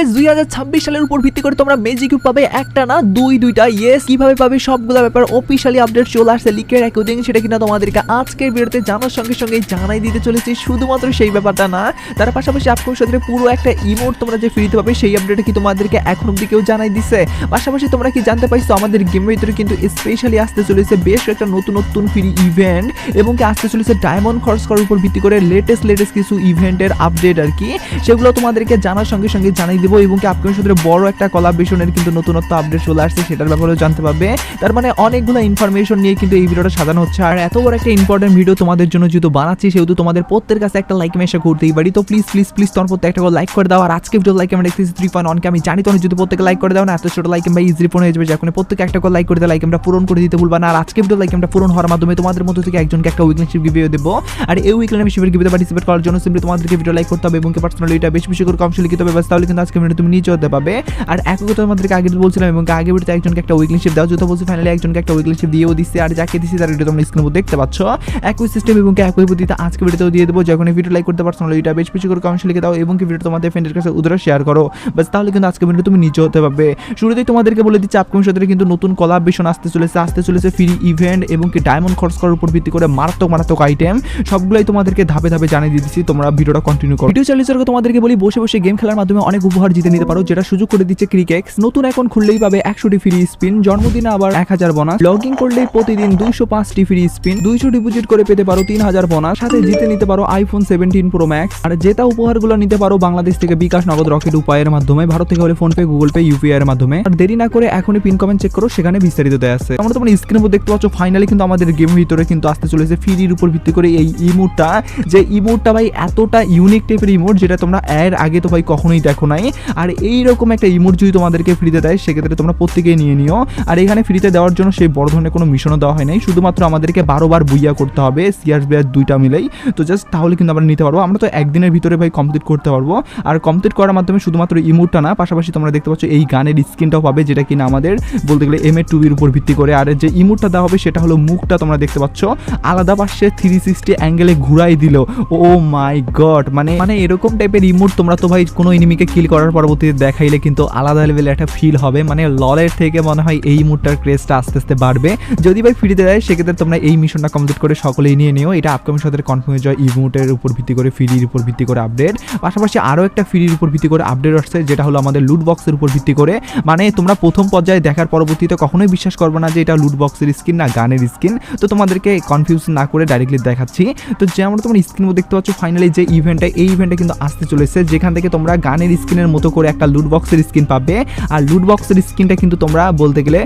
guys, 2026 সালের উপর ভিত্তি করে তোমরা পাবে একটা না দুই দুইটা ইয়েস কীভাবে পাবে সবগুলো ব্যাপার অফিশিয়ালি আপডেট চলে আসছে লিকের সেটা কিনা তোমাদেরকে আজকের ভিডিওতে জানার সঙ্গে সঙ্গে জানাই দিতে চলেছি। শুধুমাত্র সেই ব্যাপারটা না তার পাশাপাশি সাথে পুরো একটা ইমোট তোমরা যে ফ্রিতে পাবে সেই কি তোমাদেরকে এখন অব্দি কেউ জানাই দিছে? পাশাপাশি তোমরা কি জানতে পাইছো আমাদের গেমের ভিতরে কিন্তু স্পেশালি আসতে চলেছে বেশ একটা নতুন নতুন ফ্রি ইভেন্ট এবং কি আসতে চলেছে ডায়মন্ড খরচ করার উপর ভিত্তি করে লেটেস্ট লেটেস্ট কিছু ইভেন্টের আপডেট আর কি। সেগুলো তোমাদেরকে জানার সঙ্গে সঙ্গে জানাই এবং কি আপকামিং সাথে বড় একটা কলাবেশনের কিন্তু নতুনত্ব আপডেট চলে আসছে, সেটার ব্যাপারেও জানতে পারবে। তার মানে অনেকগুলো ইনফরমেশন নিয়ে কিন্তু এই ভিডিওটা সাজানো হচ্ছে। আর এত বড় একটা ইম্পর্টেন্ট ভিডিও তোমাদের জন্য যেহেতু বানাচ্ছি, সেহেতু তোমাদের প্রত্যেকের কাছে একটা লাইক মেশা করতেই পারি। তো প্লিজ প্লিজ প্লিজ তোমার প্রত্যেক একটা লাইক করে দাও। আর আজকে ভিডিও লাইক আমরা দেখতেছি থ্রি পয়েন্ট ওয়ানকে আমি জানি তোমার যদি প্রত্যেকে লাইক করে দাও না, এত ছোট লাইক আমরা ইজিলি পূরণ হয়ে যাবে। যখন প্রত্যেকে একটা করে লাইক করে দেয় লাইক আমরা পূরণ করে দিতে ভুলবা না। আর আজকে ভিডিও লাইক আমরা পূরণ হওয়ার মাধ্যমে তোমাদের মধ্যে থেকে একজনকে একটা উইকনেশিপ গিভিও দেবো। আর এই উইকনেশিপের গিভিতে পার্টিসিপেট করার জন্য সিম্পলি তোমাদেরকে ভিডিও লাইক করতে হবে এবং পার্সোনালি এটা বেশি বেশি করে কম লিখিত হবে বাস তাহলে কিন্তু আজকে ভিডিও তুমি নিচে হতে পাবে আর এক তোমাদেরকে আগে বলছিলাম, এবং আগে ভিডিওতে একজনকে একটা উইকলিশিপ দেওয়া যেহেতু বলছি ফাইনালি একজনকে একটা উইকলিশিপ দিয়েও দিচ্ছে, আর যাকে দিচ্ছি তার ভিডিও তোমরা স্ক্রিনে দেখতে পাচ্ছ। একই সিস্টেম এবং একই পদ্ধতিতে আজকে ভিডিওতেও দিয়ে দেবো যখন ভিডিও লাইক করতে পারছ এটা বেশ বেশি করে কমেন্ট লিখে দাও, এবং কি ভিডিও তোমাদের ফ্রেন্ডের কাছে উদারা শেয়ার করো। বাস তাহলে কিন্তু আজকে ভিডিও তুমি নিচে হতে পারবে। শুরুতেই তোমাদেরকে বলে দিচ্ছি আপকামিং সাথে কিন্তু নতুন কলাবেশন আসতে চলেছে আসতে চলেছে ফ্রি ইভেন্ট এবং কি ডায়মন্ড খরচ করার উপর ভিত্তি করে মারাত্মক মারাত্মক আইটেম সবগুলাই তোমাদেরকে ধাপে ধাপে জানিয়ে দিচ্ছি, তোমরা ভিডিওটা কন্টিনিউ করো। ভিডিও চ্যানেল তোমাদেরকে বলি, বসে বসে গেম খেলার মাধ্যমে অনেক উপহার জিতে নিতে পারো, যেটা সুযোগ করে দিচ্ছে ক্রিকেক্স নতুন এখন খুললেই পাবে একশোটি ফ্রি স্পিন জন্মদিনে আবার এক হাজার বোনাস লগ ইন করলেই প্রতিদিন দুইশো পাঁচটি ফ্রি স্পিন দুইশো ডিপোজিট করে পেতে পারো তিন হাজার বোনাস সাথে জিতে নিতে পারো আইফোন সেভেন্টিন প্রো ম্যাক্স আর জেতা উপহারগুলো নিতে পারো বাংলাদেশ থেকে বিকাশ নগদ রকেট উপায়ের মাধ্যমে, ভারত থেকে হলে PhonePe Google Pay UPI এর মাধ্যমে। আর দেরি না করে এখনই পিন কমেন্ট চেক করো, সেখানে বিস্তারিত দেওয়া আছে। আমরা তোমার স্ক্রিনের উপর দেখতে পাচ্ছ ফাইনালি কিন্তু আমাদের গেম ভিতরে কিন্তু আসতে চলেছে ফ্রির উপর ভিত্তি করে এই ইমোটটা যে ইমোটটা ভাই এতটা ইউনিক টাইপের ইমোট যেটা তোমরা এর আগে তো ভাই কখনোই দেখো নাই। আর এইরকম একটা ইমোট যদি তোমাদেরকে ফ্রিতে দেয়, সেক্ষেত্রে তোমরা প্রত্যেকেই নিয়ে নিও। আর এখানে ফ্রিতে দেওয়ার জন্য সেই বড় ধরনের কোনো মিশনও দেওয়া হয় নাই। শুধুমাত্র আমাদেরকে বারোবার বুইয়া করতে হবে সিআর বিআর দুইটা মিলেই। তো জাস্ট তাহলে কিন্তু আমরা নিতে পারব। আমরা তো একদিনের ভিতরে ভাই কমপ্লিট করতে পারব। আর কমপ্লিট করার মাধ্যমে শুধুমাত্র ইমোটটা না, পাশাপাশি তোমরা দেখতে পাচ্ছ এই গানের স্ক্রিনটাও পাবে, যেটা কিনা আমাদের বলতে গেলে এম এ টুবির উপর ভিত্তি করে। আর যে ইমোটটা দেওয়া হবে, সেটা হলো মুখটা তোমরা দেখতে পাচ্ছ। আলাদা পাশে থ্রি সিক্সটি অ্যাঙ্গেলে ঘুরাই দিল। ও মাই গড মানে মানে এরকম টাইপের ইমোট তোমরা তো ভাই কোনো এনিমিকে কিল করার পরবর্তীতে দেখাইলে কিন্তু আলাদা লেভেলে একটা ফিল হবে। মানে ললের থেকে মনে হয় এই মুডটার ক্রেজটা আস্তে আস্তে বাড়বে। যদি ভাই ফ্রিতে দেয়, সেক্ষেত্রে তোমরা এই মিশনটা কমপ্লিট করে সকলেই নিয়ে নিও। এটা আপকামিং সাথে কনফার্ম হয়ে যায় ইমোটের উপর ভিত্তি করে ফ্রির উপর ভিত্তি করে আপডেট পাশাপাশি আরও একটা ফ্রির উপর ভিত্তি করে আপডেট আসছে, যেটা হলো আমাদের লুট বক্সের উপর ভিত্তি করে। মানে তোমরা প্রথম পর্যায়ে দেখার পরবর্তীতে কখনোই বিশ্বাস করবে না যে এটা লুট বক্সের স্কিন না, গানের স্কিন তো তোমাদেরকে কনফিউজ না করে ডাইরেক্টলি দেখাচ্ছি। তো যেমন তোমরা স্ক্রিন দেখতে পাচ্ছ ফাইনালি যে ইভেন্টটা এই ইভেন্টটা কিন্তু আসতে চলেছে। যেখান থেকে তোমরা গানের স্কিনের মতো করে একটা লুট বক্সের স্কিন পাবে। আর লুট বক্সের স্কিনটা কিন্তু তোমরা বলতে গেলে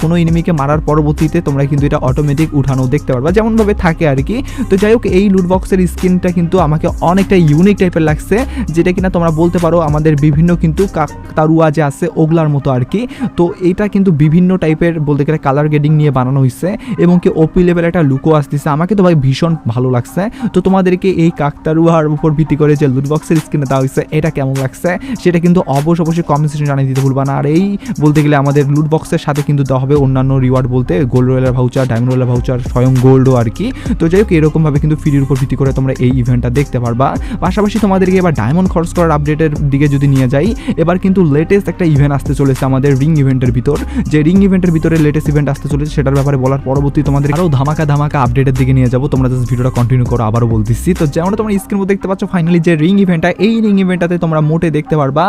কোনো এনিমিকে মারার পরবর্তীতে তোমরা কিন্তু এটা অটোমেটিক উঠানো দেখতে পারবা। যেমনভাবে থাকে আর কি। তো যাই হোক, এই লুট বক্সের স্কিনটা কিন্তু আমাকে অনেকটা ইউনিক টাইপের লাগছে, যেটা কিনা তোমরা বলতে পারো আমাদের বিভিন্ন কিন্তু কাকতারুয়া যে আছে, ওগলার মতো আর কি। তো এটা কিন্তু বিভিন্ন টাইপের বলতে গেলে কালার গ্রেডিং নিয়ে বানানো হয়েছে এবং কি ওপি লেভেল একটা লুকও আসতেছে। আমাকে তো ভাই ভীষণ ভালো লাগছে। তো তোমাদেরকে এই কাকতারুয়ার উপর ভিত্তি করে যে লুট বক্সের স্কিনে দেওয়া হয়েছে এটা কেমন লাগছে? সেটা কিন্তু অবশ্য অবশ্যই কমেন্ট সেকশন জানিয়ে দিতে ভুলবা না। আর এই বলতে গেলে আমাদের লুট বক্সের সাথে কিন্তু দেওয়া হবে অন্যান্য রিওয়ার্ড বলতে গোল্ড রয়েলার ভাউচার ডায়মন্ড রয়েলার ভাউচার স্বয়ং গোল্ডও আর কি। তো যাই হোক এরকমভাবে কিন্তু ফ্রির উপর ভিত্তি করে তোমরা এই ইভেন্টটা দেখতে পারবা। পাশাপাশি তোমাদেরকে এবার ডায়মন্ড খরচ করার আপডেটের দিকে যদি নিয়ে যাই, এবার কিন্তু লেটেস্ট একটা ইভেন্ট আসতে চলেছে আমাদের রিং ইভেন্টের ভিতর। যে রিং ইভেন্টের ভিতরে লেটেস্ট ইভেন্ট আসতে চলেছে, সেটার ব্যাপারে বলার পরবর্তী তোমাদের আরও ধামাকা ধামাকা আপডেটের দিকে নিয়ে যাব। তোমরা জাস্ট ভিডিওটা কন্টিনিউ করো, আবারও বলতেছি। তো যেমন তোমরা স্ক্রিন দেখতে পাচ্ছ ফাইনালি যে রিং ইভেন্টটা এই রিং ইভেন্টটাতে তোমরা মোটে দেখতে পারবা।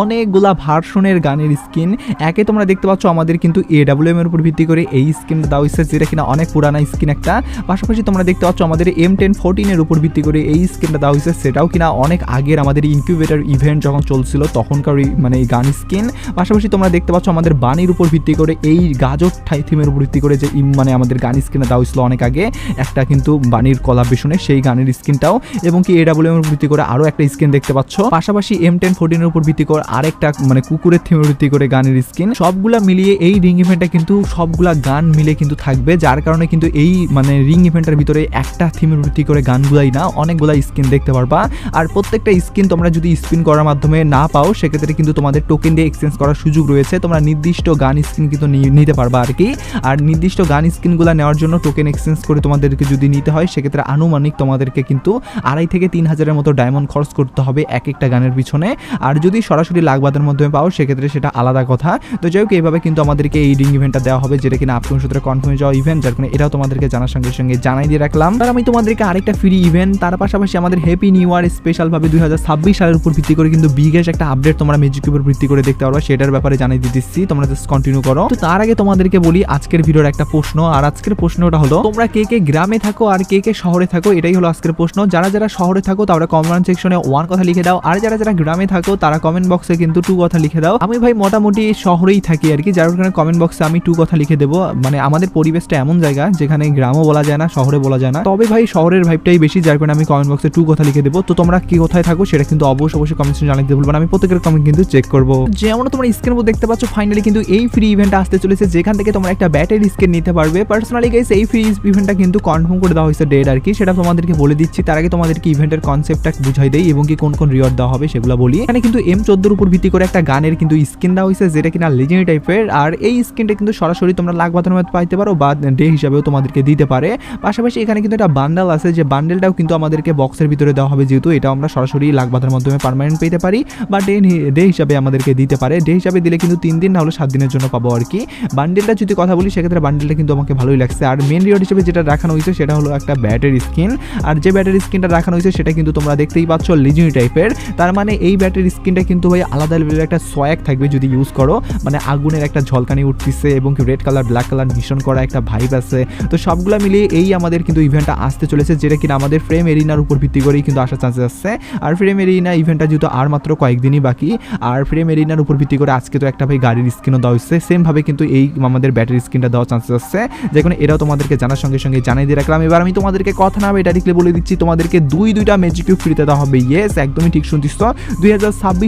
অনেকগুলা ভার্সনের গানের স্কিন। একে তোমরা দেখতে পাচ্ছ, আমাদের কিন্তু এ ডাব্লিউ এর উপর ভিত্তি করে এই স্কিনটা দেওয়া হয়েছে, যেটা কিনা অনেক পুরানা স্কিন একটা। পাশাপাশি তোমরা দেখতে পাচ্ছ, আমাদের এম টেন ফোরটিনের উপর ভিত্তি করে এই স্কিনটা দেওয়া হয়েছে, সেটাও কিনা অনেক আগের আমাদের ইনকিউবেটার ইভেন্ট যখন চলছিল, তখনকার মানে এই গান স্কিন। পাশাপাশি তোমরা দেখতে পাচ্ছ, আমাদের বাণীর উপর ভিত্তি করে এই গাজর ঠাই থিমের উপর ভিত্তি করে যে মানে আমাদের গান স্কিনে দেওয়া হয়েছিল অনেক আগে, একটা কিন্তু বাণীর কলাবেশনে সেই গানের স্কিনটাও। এবং কি এডাব্লিউ এর উপর ভিত্তি করে আরও একটা স্কিন দেখতে পাচ্ছ। পাশাপাশি এম টেন ফোরটিনের উপর ভিত্তি করে আরেকটা মানে কুকুরের থিমের ভিত্তি করে গানের স্কিন সবগুলা মিলিয়ে এই রিং ইভেন্টটা কিন্তু সবগুলা গান মিলে কিন্তু থাকবে, যার কারণে কিন্তু এই মানে রিং ইভেন্টের ভিতরে একটা থিমের ভিত্তি করে গানগুলাই না, অনেকগুলা স্কিন দেখতে পারবা। আর প্রত্যেকটা স্কিন তোমরা যদি স্পিন করার মাধ্যমে না পাও, সেক্ষেত্রে কিন্তু তোমাদের টোকেন দিয়ে এক্সচেঞ্জ করার সুযোগ রয়েছে, তোমরা নির্দিষ্ট গান স্কিন কিন্তু নিতে পারবা আর কি। আর নির্দিষ্ট গান স্কিনগুলো নেওয়ার জন্য টোকেন এক্সচেঞ্জ করে তোমাদেরকে যদি নিতে হয়, সেক্ষেত্রে আনুমানিক তোমাদেরকে কিন্তু আড়াই থেকে তিন হাজারের মতো ডায়মন্ড খরচ করতে হবে এক একটা গানের পিছনে। আর যদি সরাসরি লাগবাদের মাধ্যমে পাও, সেক্ষেত্রে সেটা আলাদা কথা। তো যাই হোক, এইভাবে কিন্তু আমাদেরকে এই রিং ইভেন্টটা দেওয়া হবে, যেটা কিনা আপকামিং সূত্রে কনফার্ম যাওয়া ইভেন্ট যার কারণে এটাও তোমাদেরকে জানার সঙ্গে সঙ্গে জানাই দিয়ে রাখলাম। আর আমি তোমাদেরকে আরেকটা ফ্রি ইভেন্ট তার পাশাপাশি আমাদের হ্যাপি নিউ ইয়ার স্পেশাল ভাবে দুই হাজার ছাব্বিশ সালের উপর ভিত্তি করে কিন্তু বিগেস একটা আপডেট তোমরা ম্যাজিক কিউবের ভিত্তি করে দেখতে পারো সেটার ব্যাপারে জানিয়ে দিয়ে দিচ্ছি, তোমরা জাস্ট কন্টিনিউ করো। তো তার আগে তোমাদেরকে বলি, আজকের ভিডিওর একটা প্রশ্ন, আর আজকের প্রশ্নটা হলো, তোমরা কে কে গ্রামে থাকো আর কে কে শহরে থাকো, এটাই হলো আজকের প্রশ্ন। যারা যারা শহরে থাকো, তারা কমেন্ট সেকশনে ওয়ান কথা লিখে দাও, আর যারা যারা গ্রামে থাকো, তারা কমেন্ট বক্সে কিন্তু টু কথা লিখে দাও। আমি ভাই মোটামুটি শহরেই থাকি আর কি, যার কারণে কমেন্ট বক্সে আমি টু কথা লিখে দেবো। মানে আমাদের পরিবেশটা এমন জায়গা, যেখানে গ্রামও বলা যায় না, শহরে বলা যায় না। তবে ভাই শহরের ভাইবটাই বেশি, যার কারণে আমি কমেন্ট বক্সে টু কথা লিখে দেবো। তো তোমরা কি কোথায় থাকো সেটা কিন্তু অবশ্যই অবশ্যই কমেন্ট জানাতে ভুলবো আমি প্রত্যেকের কমেন্ট কিন্তু চেক করব। যেমন তোমরা স্ক্রিনের মধ্যে দেখতে পাচ্ছ ফাইনালি কিন্তু এই ফ্রি ইভেন্ট আসতে চলেছে। যেখান থেকে তোমরা একটা ব্যাটারি স্ক্রিন নিতে পারবে। পার্সোনালি গাইস এই ফ্রি ইভেন্টটা কিন্তু কনফার্ম করে দেওয়া হয়েছে ডেট আর কি। সেটা তোমাদেরকে বলে দিচ্ছি। তার আগে তোমাদেরকে ইভেন্টের কনসেপ্টটা বুঝাই দেই, এবং কি কোন কোন রিওয়ার্ড দেওয়া হবে সেগুলো বলি। এখানে কিন্তু এম চোদ্দোর উপর ভিত্তি করে একটা গানের কিন্তু স্কিন দেওয়া হয়েছে যেটা কিনা লেজেন্ড টাইপের আর এই স্কিনটা কিন্তু সরাসরি তোমরা লাখ বাতানোর মধ্যে পাইতে পারো বা ডে হিসাবেও তোমাদেরকে দিতে পারে। পাশাপাশি এখানে কিন্তু একটা বান্ডেল আছে, যে বান্ডেলটাও কিন্তু আমাদেরকে বক্সের ভিতরে দেওয়া হবে, যেহেতু এটা আমরা সরাসরি লাখ বাতার মাধ্যমে পারমানেন্ট পেতে পারি বা ডে ডে হিসাবে আমাদেরকে দিতে পারে। ডে হিসাবে দিলে কিন্তু তিন দিন না হলে সাত দিনের জন্য পাবো আর কি। বান্ডেলটা যদি কথা বলি, সেক্ষেত্রে বান্ডেলটা কিন্তু আমাকে ভালোই লাগছে। আর মেন রিওয়ার্ড হিসেবে যেটা রাখানো হয়েছে সেটা হলো একটা ব্যাটারি স্কিন আর যে ব্যাটারি স্কিনটা রাখানো হয়েছে সেটা কিন্তু তোমরা দেখতেই পাচ্ছ লিজিনি টাইপের তার মানে এই ব্যাটারি স্কিনটা কিন্তু ভাই আলাদা লেভেলের একটা সোয়াক থাকবে যদি ইউজ করো। মানে আগুনের একটা ঝলকানি উঠতেছে এবং রেড কালার ব্ল্যাক কালার মিশন করা একটা ভাইব আছে। তো সবগুলো মিলিয়ে এই আমাদের কিন্তু ইভেন্টটা আসতে চলেছে, যেটা কিনা আমাদের ফ্রেম এরিনার উপর ভিত্তি করেই কিন্তু আসার চান্সেস আছে। আর ফ্রেম এরিনা ইভেন্টটা যেহেতু আর মাত্র কয়েকদিনই বাকি, আর ফ্রেম এরিনার উপর ভিত্তি করে আজকে তো একটা ভাই গাড়ির স্ক্রিনও দেওয়া হচ্ছে সেমভাবে কিন্তু এই আমাদের ব্যাটারি স্ক্রিনটা দেওয়ার চান্সেস আছে। যেখানে এরাও তোমাদেরকে জানার সঙ্গে সঙ্গে জানিয়ে দিয়ে রাখলাম। এবার আমি তোমাদেরকে কথা না লিখলে বলে দিচ্ছি, তোমাদেরকে দুই দুইটা ম্যাজিক কিউব ফ্রিতে দেওয়া হবে। ইয়েস একদমই ঠিক শুনতিস তো। দুই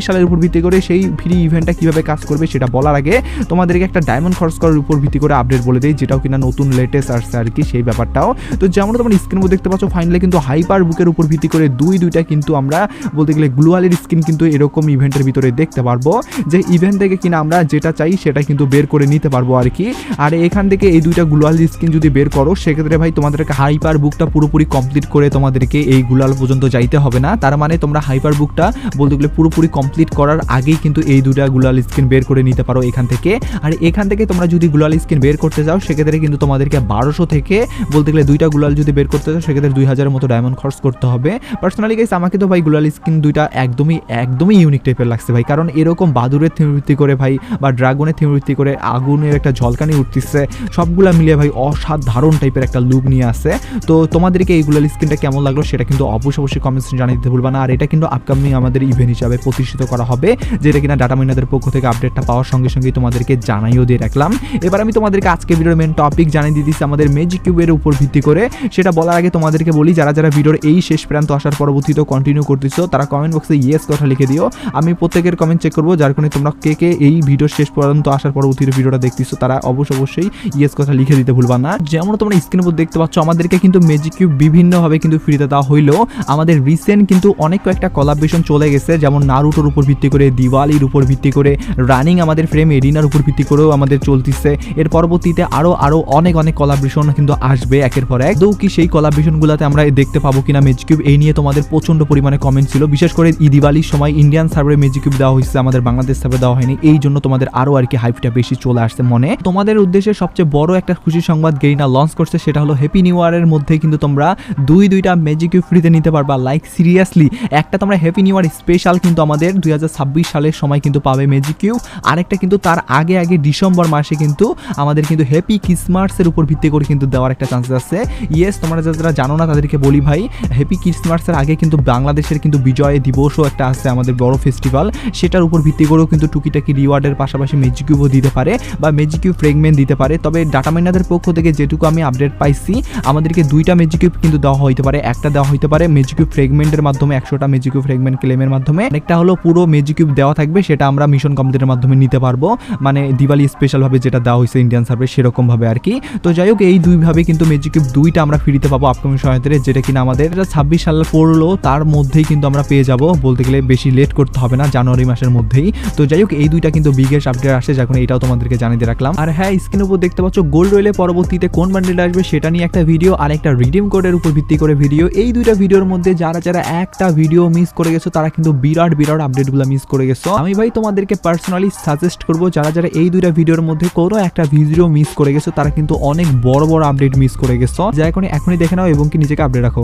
সালের উপর ভিত্তি করে সেই ফ্রি ইভেন্টটা কীভাবে কাজ করবে সেটা বলার আগে তোমাদেরকে একটা ডায়মন্ড খরচ করার উপর ভিত্তি করে আপডেট বলে দিই, যেটাও কিনা নতুন লেটেস্ট আসছে আর কি সেই ব্যাপারটাও। তো যেমন তোমার স্ক্রিন দেখতে পাচ্ছ ফাইনালি কিন্তু হাইপার বুকের উপর ভিত্তি করে দুই দুইটা কিন্তু আমরা বলতে গেলে গ্লুয়ালের স্ক্রিন কিন্তু এরকম ইভেন্টের ভিতরে দেখতে পারব, যে ইভেন্ট থেকে কিনা আমরা যেটা চাই সেটা কিন্তু বের করে নিতে পারব আর কি। আর এখান থেকে এই দুইটা গ্লুয়াল স্ক্রিন যদি বের করো, সেক্ষেত্রে ভাই তোমাদেরকে হাইপার বুকটা পুরোপুরি কমপ্লিট করে তোমাদেরকে এই গুলাল পর্যন্ত যাইতে হবে না। তার মানে তোমরা হাইপার বুকটা বলতে গেলে পুরোপুরি কমপ্লিট করার আগেই কিন্তু এই দুটা গুলাল স্ক্রিন বের করে নিতে পারো এখান থেকে। আর এখান থেকে তোমরা যদি গুলাল স্ক্রিন বের করতে যাও সেক্ষেত্রে কিন্তু তোমাদেরকে বারোশো থেকে বলতে গেলে দুইটা গুলাল যদি বের করতে চাও, সেক্ষেত্রে দুই হাজারের মতো ডায়মন্ড খরচ করতে হবে। পার্সোনালি গাইস আমাকে তো ভাই গুলাল স্কিন দুইটা একদমই একদমই ইউনিক টাইপের লাগছে ভাই। কারণ এরকম বাদুরের থিম ভিত্তি করে ভাই বা ড্রাগনের থিম ভিত্তি করে আগুনের একটা ঝলকানি উঠতেছে, সবগুলা মিলিয়ে ভাই অসাধারণ টাইপের একটা লুক নিয়ে আসে। তো তোমাদেরকে এই গুলাল স্কিনটা কেমন লাগল সেটা কিন্তু অবশ্যই অবশ্যই কমেন্টস জানিয়ে দিতে ভুলবা না। আর এটা কিন্তু আপকামিং আমাদের ইভেন্ট হিসাবে প্রতিষ্ঠিত করা হবে যেটা কিনা ডাটা মাইনাদের পক্ষ থেকে আপডেটটা পাওয়ার সঙ্গে সঙ্গে তোমাদেরকে জানাইও দিয়ে রাখলাম। এবার আমি তোমাদেরকে আজকে ভিডিওর মেন টপিক জানিয়ে দিয়ে দিচ্ছি আমাদের ম্যাজিক কিউবের উপর ভিত্তি করে। সেটা বলার আগে তোমাদেরকে বলি, যারা যারা ভিডিওর এই শেষ প্রান্ত আসার পরবর্তীতেও কন্টিনিউ করতেছো, তারা কমেন্ট বক্সে ইয়েস কথা লিখে দিও। আমি প্রত্যেকের কমেন্ট চেক করব, যার কারণে তোমরা কে কে এই ভিডিওর শেষ পর্যন্ত আসার পরবর্তীতে ভিডিওটা দেখতেছো, তারা অবশ্যই অবশ্যই ইয়েস কথা লিখে দিতে ভুলবা না। যেমন তোমরা স্ক্রিনের উপর দেখতে পাচ্ছ, আমাদেরকে কিন্তু ম্যাজিক কিউব বিভিন্নভাবে কিন্তু ফ্রিতে দেওয়া হইলেও আমাদের রিসেন্ট কিন্তু অনেক কয়েকটা কলাবেশন চলে গেছে, যেমন নারুটোর উপর ভিত্তি করে, দিওয়ালির উপর ভিত্তি করে রানিং আমাদের ফ্রেম এরিনার উপর ভিত্তি করেও আমাদের চলতেছে। এর পরবর্তীতে আরও আরও অনেক অনেক কলাবেশন কিন্তু আসবে একের পর এক। দৌ কি সেই কলাবেশনগুলোতে আমরা দেখতে পাবো কিনা ম্যাজিক কিউব এই নিয়ে তোমাদের প্রচণ্ড পরিমাণে কমেন্ট ছিল। বিশেষ করে দিওয়ালির সময় ইন্ডিয়ান সার্ভারে ম্যাজিক কিউব দেওয়া হয়েছে, আমাদের বাংলাদেশ সার্ভারে দেওয়া হয়নি। এই জন্য তোমাদের আরও আর কি হাইপটা বেশি চলে আসছে মনে। তোমাদের উদ্দেশ্যে সবচেয়ে বড় একটা খুশি সংবাদ গেইনা লঞ্চ করছে, সেটা হলো হ্যাপি নিউ ইয়ারের মধ্যে কিন্তু তোমরা দুই, দুইটা ম্যাজিক কিউব ফ্রিতে নিতে পারবা। লাইক সিরিয়াসলি একটা তোমরা হ্যাপি নিউ ইয়ার স্পেশাল কিন্তু আমাদের দুই হাজার ছাব্বিশ সালের সময় কিন্তু পাবে ম্যাজিক কিউব আরেকটা কিন্তু তার আগে আগে ডিসেম্বর মাসে কিন্তু আমাদের কিন্তু হ্যাপি ক্রিসমাসের উপর ভিত্তি করে কিন্তু দেওয়ার একটা চান্সেস আছে। ইয়েস তোমরা যারা জানো না তাদেরকে বলি ভাই হ্যাপি ক্রিসমাসের আগে কিন্তু বাংলাদেশের কিন্তু বিজয় দিবসও একটা আছে আমাদের বড় ফেস্টিভ্যাল সেটার উপর ভিত্তি করেও কিন্তু টুকিটাকি রিওয়ার্ডের পাশাপাশি ম্যাজিক কিউবও দিতে পারে বা ম্যাজিক কিউব ফ্রেগমেন্ট দিতে পারে। তবে ডাটা মাইনাদের পক্ষ থেকে যেটুকু আমি আপডেট পাইছি, আমাদেরকে দুইটা ম্যাজিক কিউব কিন্তু দেওয়া হইতে পারে। একটা দেওয়া হইতে পারে ম্যাজিক কিউব ফ্রেগমেন্টের মাধ্যমে, একশোটা ম্যাজিক কিউব ফ্রেগমেন্ট ক্লেমের মাধ্যমে। একটা হলো পুরো ম্যাজিক কিউব দেওয়া থাকবে, সেটা আমরা মিশন কমপ্লিটের মাধ্যমে নিতে পারব। মানে দিওয়ালি স্পেশালভাবে যেটা দেওয়া হয়েছে ইন্ডিয়ান সার্ভে সেরকমভাবে আর কি। তো যাই হোক, এই দুইভাবে কিন্তু ম্যাজিক কিউব দুইটা আমরা ফ্রিতে পাবো আপকামিং সহায়তায় যেটা কিনা আমাদের ছাব্বিশ সাল পড়ল, তার মধ্যেই কিন্তু আমরা পেয়ে যাব। বলতে গেলে বেশি লেট করতে হবে না, জানুয়ারি মাসের মধ্যেই। তো যাই হোক, এই দুইটা কিন্তু বিগেস্ট আপডেট আসে যখন এটাও তোমাদেরকে জানিয়ে রাখলাম। আর হ্যাঁ স্ক্রিনের উপর দেখতে পাচ্ছ গোল্ড রয়েলে পরবর্তীতে কোন বান্ডেল আসবে, সেটা নিয়ে একটা ভিডিও আর একটা রিডিম কোডের উপর ভিত্তি করে ভিডিও এই দুইটা ভিডিওর মধ্যে যারা যারা একটা ভিডিও মিস করে গেছো, তারা কিন্তু বিরাট বিরাট আপডেটগুলো মিস করে গেছো। আমি ভাই তোমাদেরকে পার্সোনালি সাজেস্ট করব, যারা যারা এই দুইটা ভিডিওর মধ্যে কোনো একটা ভিডিও মিস করে গেছো, তারা কিন্তু অনেক বড় বড় আপডেট মিস করে গেছো। যা এখন এখনই দেখে নাও এবং কি নিজেকে আপডেট রাখো।